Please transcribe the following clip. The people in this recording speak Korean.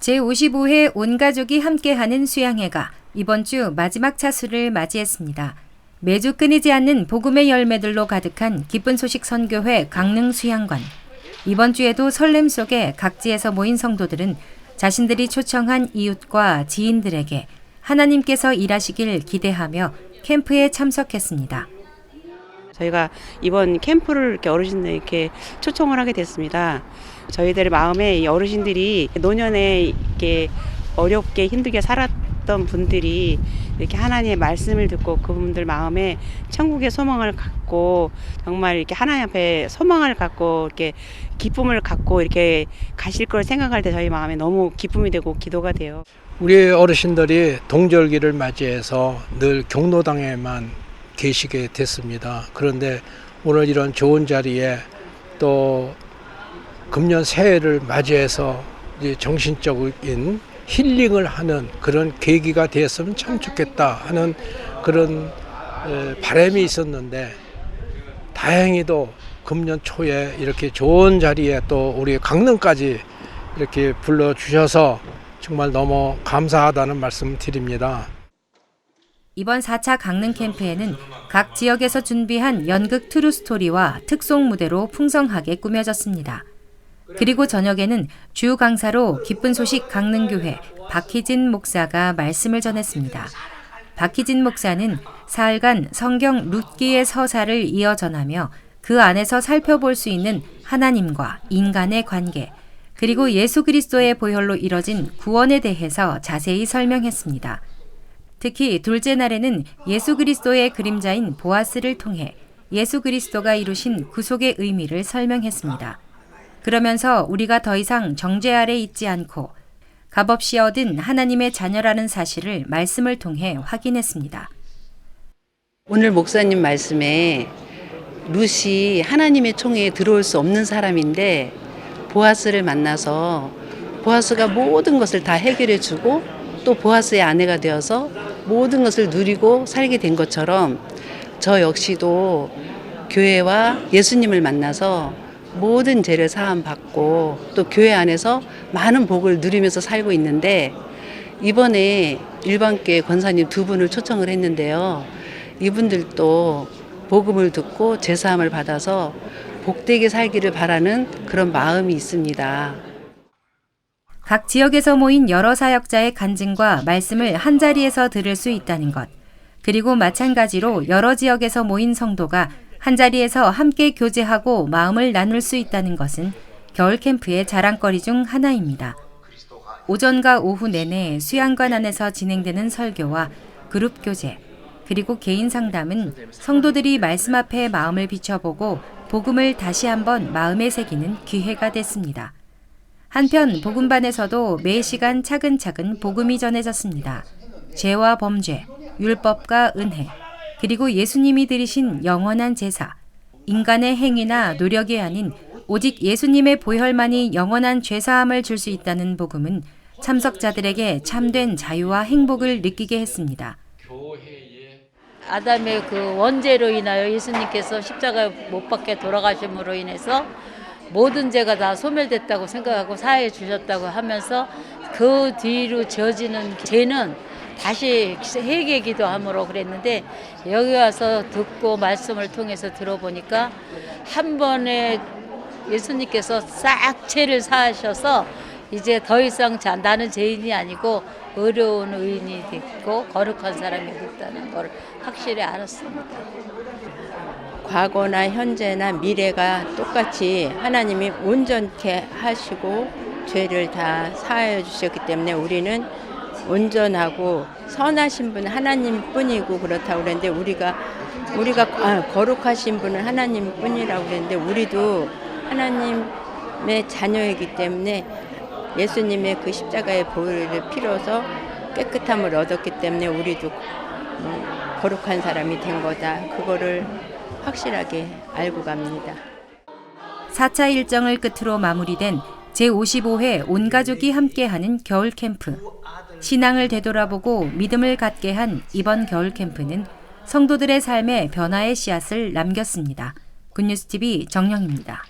제55회 온 가족이 함께하는 수양회가 이번 주 마지막 차수를 맞이했습니다. 매주 끊이지 않는 복음의 열매들로 가득한 기쁜 소식 선교회 강릉 수양관. 이번 주에도 설렘 속에 각지에서 모인 성도들은 자신들이 초청한 이웃과 지인들에게 하나님께서 일하시길 기대하며 캠프에 참석했습니다. 저희가 이번 캠프를 이렇게 어르신들 이렇게 초청을 하게 됐습니다. 저희들의 마음에 이 어르신들이 노년에 이렇게 어렵게 힘들게 살았던 분들이 이렇게 하나님의 말씀을 듣고 그분들 마음에 천국의 소망을 갖고 정말 이렇게 하나님 앞에 소망을 갖고 이렇게 기쁨을 갖고 이렇게 가실 걸 생각할 때 저희 마음에 너무 기쁨이 되고 기도가 돼요. 우리 어르신들이 동절기를 맞이해서 늘 경로당에만 계시게 됐습니다. 그런데 오늘 이런 좋은 자리에 또 금년 새해를 맞이해서 이제 정신적인 힐링을 하는 그런 계기가 되었으면 참 좋겠다 하는 그런 에, 바람이 있었는데 다행히도 금년 초에 이렇게 좋은 자리에 또 우리 강릉까지 이렇게 불러 주셔서 정말 너무 감사하다는 말씀 드립니다. 이번 4차 강릉 캠프에는 각 지역에서 준비한 연극 트루 스토리와 특송 무대로 풍성하게 꾸며졌습니다. 그리고 저녁에는 주 강사로 기쁜 소식 강릉교회 박희진 목사가 말씀을 전했습니다. 박희진 목사는 사흘간 성경 룻기의 서사를 이어 전하며 그 안에서 살펴볼 수 있는 하나님과 인간의 관계, 그리고 예수 그리스도의 보혈로 이뤄진 구원에 대해서 자세히 설명했습니다. 특히 둘째 날에는 예수 그리스도의 그림자인 보아스를 통해 예수 그리스도가 이루신 구속의 의미를 설명했습니다. 그러면서 우리가 더 이상 정죄 아래 있지 않고 값없이 얻은 하나님의 자녀라는 사실을 말씀을 통해 확인했습니다. 오늘 목사님 말씀에 룻이 하나님의 총회에 들어올 수 없는 사람인데 보아스를 만나서 보아스가 모든 것을 다 해결해 주고 또 보아스의 아내가 되어서 모든 것을 누리고 살게 된 것처럼 저 역시도 교회와 예수님을 만나서 모든 죄를 사함 받고 또 교회 안에서 많은 복을 누리면서 살고 있는데 이번에 일반교회 권사님 두 분을 초청을 했는데요. 이분들도 복음을 듣고 제사함을 받아서 복되게 살기를 바라는 그런 마음이 있습니다. 각 지역에서 모인 여러 사역자의 간증과 말씀을 한 자리에서 들을 수 있다는 것, 그리고 마찬가지로 여러 지역에서 모인 성도가 한 자리에서 함께 교제하고 마음을 나눌 수 있다는 것은 겨울 캠프의 자랑거리 중 하나입니다. 오전과 오후 내내 수양관 안에서 진행되는 설교와 그룹 교제, 그리고 개인 상담은 성도들이 말씀 앞에 마음을 비춰보고 복음을 다시 한번 마음에 새기는 기회가 됐습니다. 한편 복음반에서도 매 시간 차근차근 복음이 전해졌습니다. 죄와 범죄, 율법과 은혜, 그리고 예수님이 들이신 영원한 제사, 인간의 행위나 노력이 아닌 오직 예수님의 보혈만이 영원한 죄사함을 줄 수 있다는 복음은 참석자들에게 참된 자유와 행복을 느끼게 했습니다. 아담의 그 원죄로 인하여 예수님께서 십자가에 못 박게 돌아가심으로 인해서 모든 죄가 다 소멸됐다고 생각하고 사해 주셨다고 하면서 그 뒤로 저지는 죄는 다시 회개 기도 함으로 그랬는데 여기 와서 듣고 말씀을 통해서 들어보니까 한 번에 예수님께서 싹 죄를 사하셔서 이제 더 이상 자, 나는 죄인이 아니고 어려운 의인이 됐고 거룩한 사람이 됐다는 걸 확실히 알았습니다. 과거나 현재나 미래가 똑같이 하나님이 온전케 하시고 죄를 다 사하여 주셨기 때문에 우리는 온전하고 선하신 분은 하나님 뿐이고 그렇다고 그랬는데 우리가 우리가 아, 거룩하신 분은 하나님 뿐이라고 그랬는데 우리도 하나님의 자녀이기 때문에 예수님의 그 십자가의 보혈을 피로서 깨끗함을 얻었기 때문에 우리도 음, 거룩한 사람이 된 거다. 그거를 확실하게 알고 갑니다. 4차 일정을 끝으로 마무리된 제55회 온 가족이 함께하는 겨울 캠프. 신앙을 되돌아보고 믿음을 갖게 한 이번 겨울 캠프는 성도들의 삶에 변화의 씨앗을 남겼습니다. 굿뉴스 TV 정영입니다.